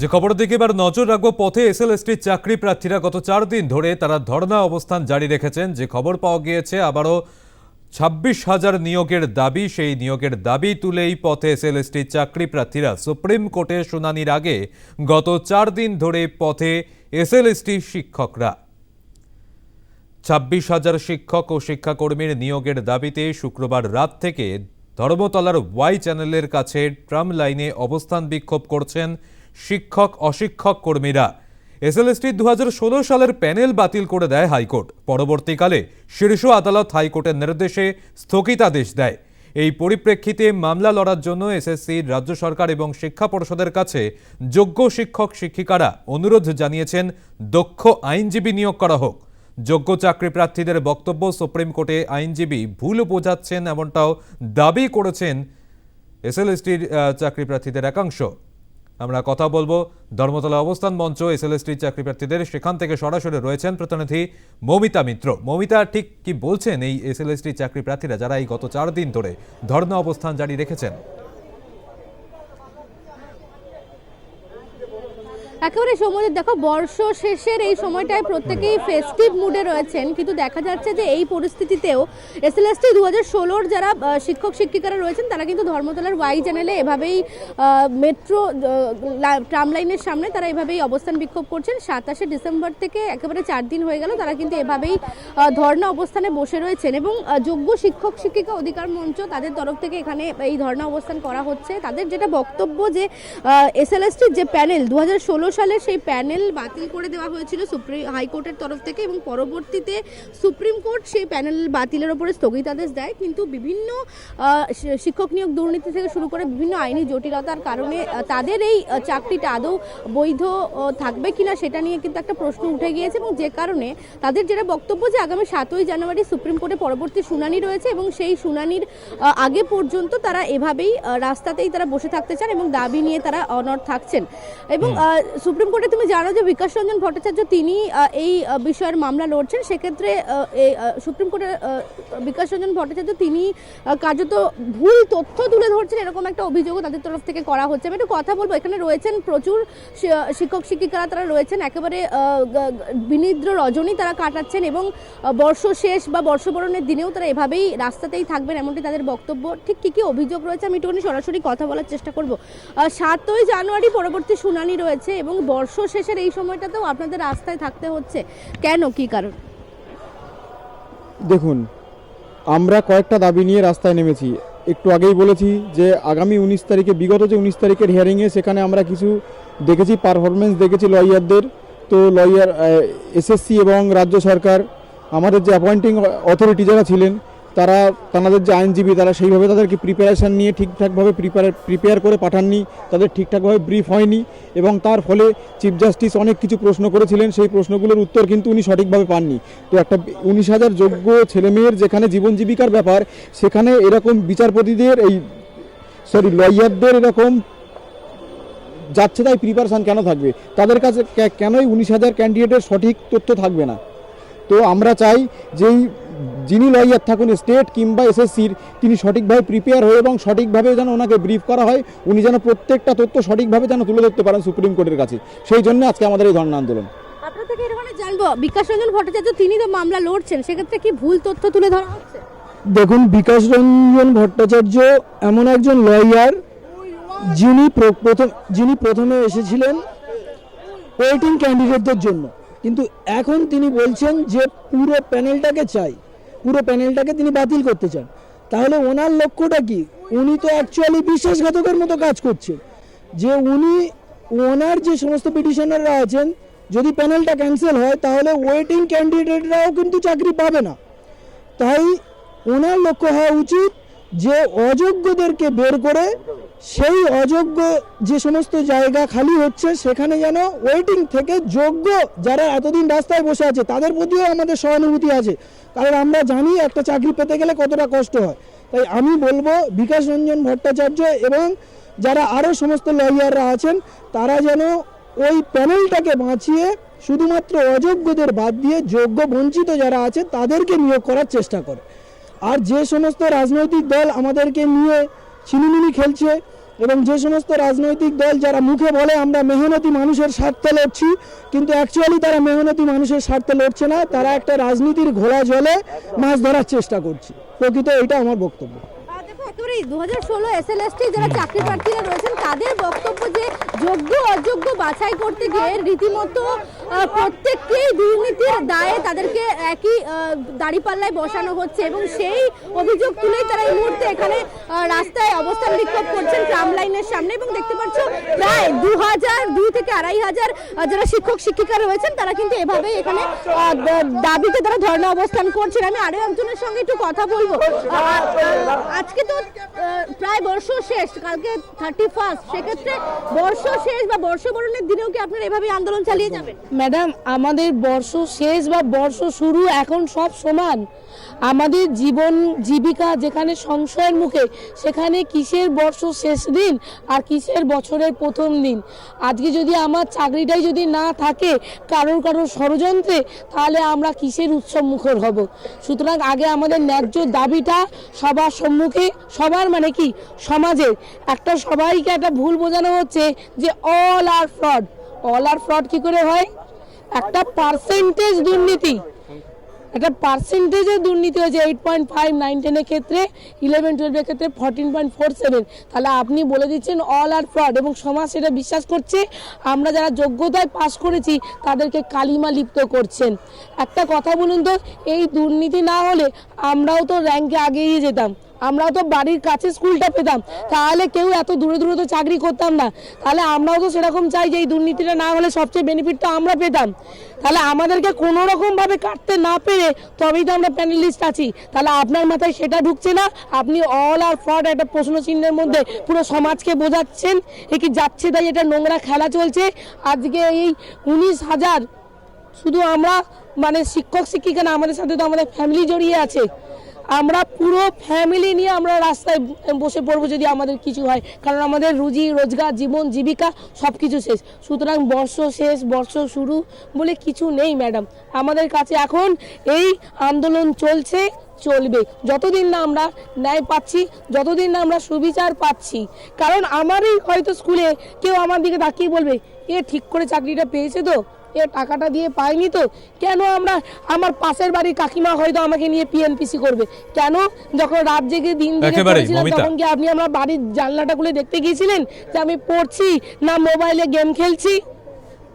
যে খবরের দিকে এবার নজর রাখব পথে এস এসএলএসটির চাকরি প্রার্থীরা গত চার দিন ধরে তারা ধর্ণা অবস্থান জারি রেখেছেন। যে খবর পাওয়া গিয়েছে, আবারও ছাব্বিশ হাজার নিয়োগের দাবি, সেই নিয়োগের দাবি তুলেই পথে এসএলএসটির চাকরি প্রার্থীরা সুপ্রিম কোর্টে শুনানির আগে গত চার দিন ধরে পথে এসএলএসটি শিক্ষকরা। ছাব্বিশ হাজার শিক্ষক ও শিক্ষাকর্মীর নিয়োগের দাবিতে শুক্রবার রাত থেকে ধর্মতলার ওয়াই চ্যানেলের কাছে ট্রাম লাইনে অবস্থান বিক্ষোভ করছেন শিক্ষক, অশিক্ষক কর্মীরা। এসএলএসটি দু হাজার ষোলো সালের প্যানেল বাতিল করে দেয় হাইকোর্ট। পরবর্তীকালে শীর্ষ আদালত হাইকোর্টের নির্দেশে স্থগিতাদেশ দেয়। এই পরিপ্রেক্ষিতে মামলা লড়ার জন্য এসএসসি রাজ্য সরকার এবং শিক্ষা পর্ষদের কাছে যোগ্য শিক্ষক, শিক্ষিকারা অনুরোধ জানিয়েছেন, দক্ষ আইনজীবী নিয়োগ করা হোক। যোগ্য চাকরি প্রার্থীদের বক্তব্য সুপ্রিম কোর্টে আইনজীবী ভুল বোঝাচ্ছেন, এমনটাও দাবি করেছেন এসএলএসটির চাকরি প্রার্থীদের একাংশ। আমরা কথা বলব ধর্মতলা অবস্থান মঞ্চ এস এসএলএসটির চাকরি প্রার্থীদের সেখান থেকে সরাসরি রয়েছেন প্রতিনিধি মমিতা মিত্র। মমিতা, ঠিক কি বলছেন এই এস এসএলএসটি চাকরি প্রার্থীরা যারা এই গত চার দিন ধরে ধর্ণা অবস্থান জারি রেখেছেন? একেবারে সময় দেখো বর্ষ শেষের এই সময়টায় প্রত্যেকেই ফেস্টিভ মুডে রয়েছেন, কিন্তু দেখা যাচ্ছে যে এই পরিস্থিতিতেও এসএলএসটি দু হাজার ষোলোর যারা শিক্ষক শিক্ষিকারা রয়েছেন, তারা কিন্তু ধর্মতলার ওয়াই চ্যানেলে এভাবেই মেট্রো ট্রাম লাইনের সামনে তারা এভাবেই অবস্থান বিক্ষোভ করছেন। সাতাশে ডিসেম্বর থেকে একেবারে চার দিন হয়ে গেল, তারা কিন্তু এভাবেই ধর্ণা অবস্থানে বসে রয়েছেন এবং যোগ্য শিক্ষক শিক্ষিকা অধিকার মঞ্চ তাদের তরফ থেকে এখানে এই ধর্ণা অবস্থান করা হচ্ছে। তাদের যেটা বক্তব্য যে এসএলএসটির যে প্যানেল দু হাজার ষোলো সালে সেই প্যানেল বাতিল করে দেওয়া হয়েছিল সুপ্রিম হাইকোর্টের তরফ থেকে এবং পরবর্তীতে সুপ্রিম কোর্ট সেই প্যানেল বাতিলের ওপরে স্থগিতাদেশ দেয়। কিন্তু বিভিন্ন শিক্ষক নিয়োগ দুর্নীতি থেকে শুরু করে বিভিন্ন আইনি জটিলতার কারণে তাদের এই চাকরিটা আদৌ বৈধ থাকবে কিনা সেটা নিয়ে কিন্তু একটা প্রশ্ন উঠে গিয়েছে এবং যে কারণে তাদের যেটা বক্তব্য যে আগামী সাতই জানুয়ারি সুপ্রিম কোর্টে পরবর্তী শুনানি রয়েছে এবং সেই শুনানির আগে পর্যন্ত তারা এভাবেই রাস্তাতেই তারা বসে থাকতে চান এবং দাবি নিয়ে তারা অনর থাকছেন। এবং সুপ্রিম কোর্টে তুমি জানো যে বিকাশ রঞ্জন ভট্টাচার্য তিনি এই বিষয়ের মামলা লড়ছেন। সেক্ষেত্রে সুপ্রিম কোর্টের বিকাশ রঞ্জন ভট্টাচার্য তিনি কার্যত ভুল তথ্য তুলে ধরছেন এরকম একটা অভিযোগও তাদের তরফ থেকে করা হচ্ছে। আমি একটু কথা বলব, এখানে রয়েছেন প্রচুর শিক্ষক শিক্ষিকারা তারা রয়েছেন। একেবারে বিনিদ্র রজনী তারা কাটাচ্ছেন এবং বর্ষ শেষ বা বর্ষবরণের দিনেও তারা এভাবেই রাস্তাতেই থাকবেন এমনটি তাদের বক্তব্য। ঠিক কী কী অভিযোগ রয়েছে আমি একটুখানি সরাসরি কথা বলার চেষ্টা করব। সাতই জানুয়ারি পরবর্তী শুনানি রয়েছে এবং বর্ষ শেষের এই সময়টাতেও আপনাদের রাস্তায় থাকতে হচ্ছে। কেন? কি কারণ? দেখুন, আমরা কয়েকটা দাবি নিয়ে রাস্তায় নেমেছি। একটু আগেই বলেছি যে আগামী উনিশ তারিখে, বিগত যে উনিশ তারিখের হিয়ারিংয়ে সেখানে আমরা কিছু দেখেছি পারফরমেন্স দেখেছি লয়ারদের তো লয়ার এসএসসি এবং রাজ্য সরকার, আমাদের যে অ্যাপয়েন্টিং অথরিটি যারা ছিলেন তারা তাদের যে আইনজীবী, তারা সেইভাবে তাদেরকে প্রিপারেশান নিয়ে ঠিকঠাকভাবে প্রিপেয়ার প্রিপেয়ার করে পাঠাননি, তাদের ঠিকঠাকভাবে ব্রিফ হয়নি এবং তার ফলে চিফ জাস্টিস অনেক কিছু প্রশ্ন করেছিলেন, সেই প্রশ্নগুলোর উত্তর কিন্তু উনি সঠিকভাবে পাননি। তো একটা উনিশ হাজার যোগ্য ছেলেমেয়ের যেখানে জীবন জীবিকার ব্যাপার, সেখানে এরকম বিচারপতিদের এই সরি লয়ারদের এরকম যাচ্ছে তাই প্রিপারেশান কেন থাকবে? তাদের কাছে কেনই উনিশ হাজার ক্যান্ডিডেটের সঠিক তথ্য থাকবে না? তো আমরা চাই যেই যিনি লয়ার থাকুন স্টেট কিংবা এসএসসির তিনি সঠিকভাবে প্রিপেয়ার হয়ে এবং সঠিকভাবে যেন ওনাকে ব্রিফ করা হয় উনি যেন প্রত্যেকটা তথ্য সঠিকভাবে যেন তুলে ধরতে পারেন সুপ্রিম কোর্টের কাছে। সেই জন্য আজকে আমাদের এই ধর্ণা আন্দোলন। আপনার থেকে এখানে জানব বিকাশ রঞ্জন ভট্টাচার্য তিনি তো মামলা লড়ছেন সেক্ষেত্রে কি ভুল তথ্য তুলে ধরা হচ্ছে? দেখুন বিকাশ রঞ্জন ভট্টাচার্য এমন একজন লয়ার যিনি প্রথম যিনি প্রথমে এসেছিলেন ওয়েটিং ক্যান্ডিডেটদের জন্য। কিন্তু এখন তিনি বলছেন যে পুরো প্যানেলটাকে চাই। পুরো প্যানেলটাকে তিনি বাতিল করতে চান। তাহলে ওনার লক্ষ্যটা কি? উনি তো অ্যাকচুয়ালি বিশ্বাসঘাতকের মতো কাজ করছে যে উনি, ওনার যে সমস্ত পিটিশনাররা আছেন, যদি প্যানেলটা ক্যান্সেল হয়, তাহলে ওয়েটিং ক্যান্ডিডেটরাও কিন্তু চাকরি পাবে না। তাই ওনার লক্ষ্য হওয়া উচিত যে অযোগ্যদেরকে বের করে, সেই অযোগ্য যে সমস্ত জায়গা খালি হচ্ছে, সেখানে যেন ওয়েটিং থেকে যোগ্য যারা এতদিন রাস্তায় বসে আছে, তাদের প্রতিও আমাদের সহানুভূতি আছে। কারণ আমরা জানি একটা চাকরি পেতে গেলে কতটা কষ্ট হয়। তাই আমি বলব, বিকাশ রঞ্জন ভট্টাচার্য এবং যারা আরও সমস্ত লয়াররা আছেন, তারা যেন ওই প্যানেলটাকে বাঁচিয়ে শুধুমাত্র অযোগ্যদের বাদ দিয়ে যোগ্য বঞ্চিত যারা আছে, তাদেরকে নিয়োগ করার চেষ্টা করে। আর যে সমস্ত রাজনৈতিক দল আমাদেরকে নিয়ে ছিনিমিনি খেলছে এবং যে সমস্ত রাজনৈতিক দল যারা মুখে বলে আমরা মেহনতি মানুষের স্বার্থে লড়ছি, কিন্তু অ্যাকচুয়ালি তারা মেহনতি মানুষের স্বার্থে লড়ছে না, তারা একটা রাজনীতির ঘোলা জলে মাছ ধরার চেষ্টা করছে। প্রকৃত এটা আমার বক্তব্য। একেবারেই দু হাজার ষোলো এসএলএসটি যারা চাকরি প্রার্থীরা রয়েছেন, তাদের বক্তব্য যে যোগ্য, অযোগ্য বাছাই করতে গিয়ে রীতিমতো প্রত্যেককেই দুর্নীতির দায়ে তাদেরকে একই দাঁড়িপাল্লায় বসানো হচ্ছে এবং সেই অভিযোগ তুলেই তারা এই মুহূর্তে এখানে রাস্তায় অবস্থান বিক্ষোভ করছেন ট্রাম লাইনের সামনে এবং দেখতে পাচ্ছ প্রায় দু হাজার দুই থেকে আড়াই হাজার যারা শিক্ষক, শিক্ষিকা রয়েছেন, তারা কিন্তু এভাবেই এখানে দাবিতে তারা ধর্ণা অবস্থান করছেন। আমি আরও একজনের সঙ্গে একটু কথা বলব। আজকে তো প্রায় বর্ষ শেষ, কালকে থার্টি ফার্স্ট সেক্ষেত্রে বর্ষ শেষ বা বর্ষবরণের দিনেও কি আপনারা এভাবে আন্দোলন চালিয়ে যাবেন? ম্যাডাম, আমাদের বর্ষ শেষ বা বর্ষ শুরু এখন সব সমান। আমাদের জীবন জীবিকা যেখানে সংশয়ের মুখে, সেখানে কিসের বর্ষ শেষ দিন আর কিসের বছরের প্রথম দিন? আজকে যদি আমার চাকরিটাই যদি না থাকে কারোর কারোর ষড়যন্ত্রে, তাহলে আমরা কিসের উৎসব মুখর হব? সুতরাং আগে আমাদের ন্যায্য দাবিটা সবার সম্মুখে, সবার মানে কি? সমাজের। একটা সবাইকে একটা ভুল বোঝানো হচ্ছে যে all are fraud all are fraud কি করে হয়? একটা পার্সেন্টেজ দুর্নীতি। একটা পার্সেন্টেজে দুর্নীতি হয়েছে এইট পয়েন্ট ফাইভ নাইন টেনের ক্ষেত্রে ইলেভেন টুয়েলভের ক্ষেত্রে ফর্টিন পয়েন্ট ফোর সেভেন তাহলে আপনি বলে দিচ্ছেন অল আর ফ্রড এবং সমাজ সেটা বিশ্বাস করছে। আমরা যারা যোগ্যতায় পাশ করেছি, তাদেরকে কালিমা লিপ্ত করছেন। একটা কথা বলুন তো, এই দুর্নীতি না হলে আমরাও তো র্যাঙ্কে আগেই যেতাম। আমরাও তো বাড়ির কাছে স্কুলটা পেতাম। তাহলে কেউ এত দূরে দূরে তো চাকরি করতাম না। তাহলে আমরাও তো সেরকম চাই যে এই দুর্নীতিটা না হলে সবচেয়ে বেনিফিট তো আমরা পেতাম। তাহলে আমাদেরকে কোনো রকম ভাবে কাটতে না পেরে তবেই তো আমরা প্যানেলিস্ট আছি। তাহলে আপনার মাথায় সেটা ঢুকছে না? আপনি অল আর ফ্রড একটা প্রশ্ন চিহ্নের মধ্যে পুরো সমাজকে বোঝাচ্ছেন। এ কি যাচ্ছে তাই এটা নোংরা খেলা চলছে? আজকে এই উনিশ হাজার শুধু আমরা মানে শিক্ষক শিক্ষিকা না, আমাদের সাথে তো আমাদের ফ্যামিলি জড়িয়ে আছে। আমরা পুরো ফ্যামিলি নিয়ে আমরা রাস্তায় বসে পড়ব যদি আমাদের কিছু হয়। কারণ আমাদের রুজি, রোজগার, জীবন, জীবিকা সব কিছু শেষ। সুতরাং বর্ষ শেষ, বর্ষ শুরু বলে কিছু নেই ম্যাডাম আমাদের কাছে এখন এই আন্দোলন চলছে, চলবে। যতদিন না আমরা ন্যায় পাচ্ছি, যতদিন না আমরা সুবিচার পাচ্ছি। কারণ আমারই হয়তো স্কুলে কেউ আমার দিকে তাকিয়ে বলবে, এ ঠিক করে চাকরিটা পেয়েছে তো? এ টাকাটা দিয়ে পাইনি তো কেন আমরা আমার পাশের বাড়ির কাকিমা হয়তো আমাকে নিয়ে পিএনপিসি করবে? কেন? যখন রাত জেগে দিন জেগে পড়েছিলাম, তখন কি আপনি আমার বাড়ির জানলাটা খুলে দেখতে গিয়েছিলেন যে আমি পড়ছি না মোবাইলে গেম খেলছি?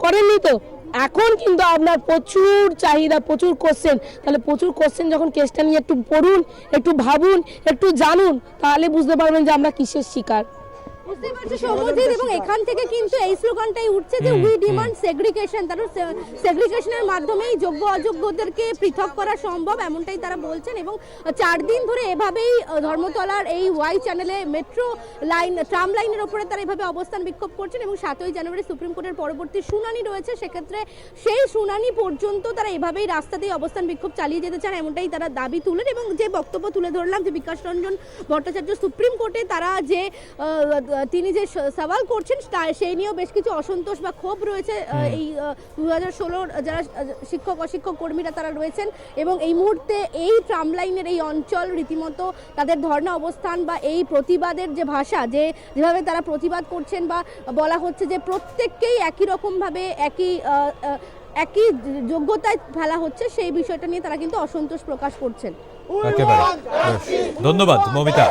করেননি তো। এখন কিন্তু আপনার প্রচুর চাহিদা প্রচুর কোশ্চেন তাহলে প্রচুর কোশ্চেন যখন কেসটা নিয়ে একটু পড়ুন একটু ভাবুন একটু জানুন তাহলে বুঝতে পারবেন যে আমরা কিসের শিকার। বুঝতে পারছি সৌম্যজিৎ এবং এখান থেকে কিন্তু এই স্লোগানটাই উঠছে যে উই ডিমান্ড সেগ্রিগেশন তার সেগ্রিগেশনের মাধ্যমেই যোগ্য অযোগ্যদেরকে পৃথক করা সম্ভব এমনটাই তারা বলছেন এবং চার দিন ধরে এভাবেই ধর্মতলার এই ওয়াই চ্যানেলে মেট্রো লাইন ট্রাম লাইনের ওপরে তারা এভাবে অবস্থান বিক্ষোভ করছেন এবং সাতই জানুয়ারি সুপ্রিম কোর্টের পরবর্তী শুনানি রয়েছে সেক্ষেত্রে সেই শুনানি পর্যন্ত তারা এভাবেই রাস্তাতেই অবস্থান বিক্ষোভ চালিয়ে যেতে চান এমনটাই তারা দাবি তুলেন এবং যে বক্তব্য তুলে ধরলাম যে বিকাশ রঞ্জন ভট্টাচার্য সুপ্রিম কোর্টে তারা যে তিনি যে সওয়াল করছেন সেই নিয়েও বেশ কিছু অসন্তোষ বা ক্ষোভ রয়েছে এই দু হাজার ষোলোর যারা শিক্ষক অশিক্ষক কর্মীরা তারা রয়েছেন এবং এই মুহূর্তে এই ট্রাম লাইনের এই অঞ্চল রীতিমতো তাদের ধর্ণা অবস্থান বা এই প্রতিবাদের যে ভাষা যে যেভাবে তারা প্রতিবাদ করছেন বা বলা হচ্ছে যে প্রত্যেককেই একই রকমভাবে একই একই যোগ্যতায় ফেলা হচ্ছে সেই বিষয়টা নিয়ে তারা কিন্তু অসন্তোষ প্রকাশ করছেন। ধন্যবাদ মমিতা।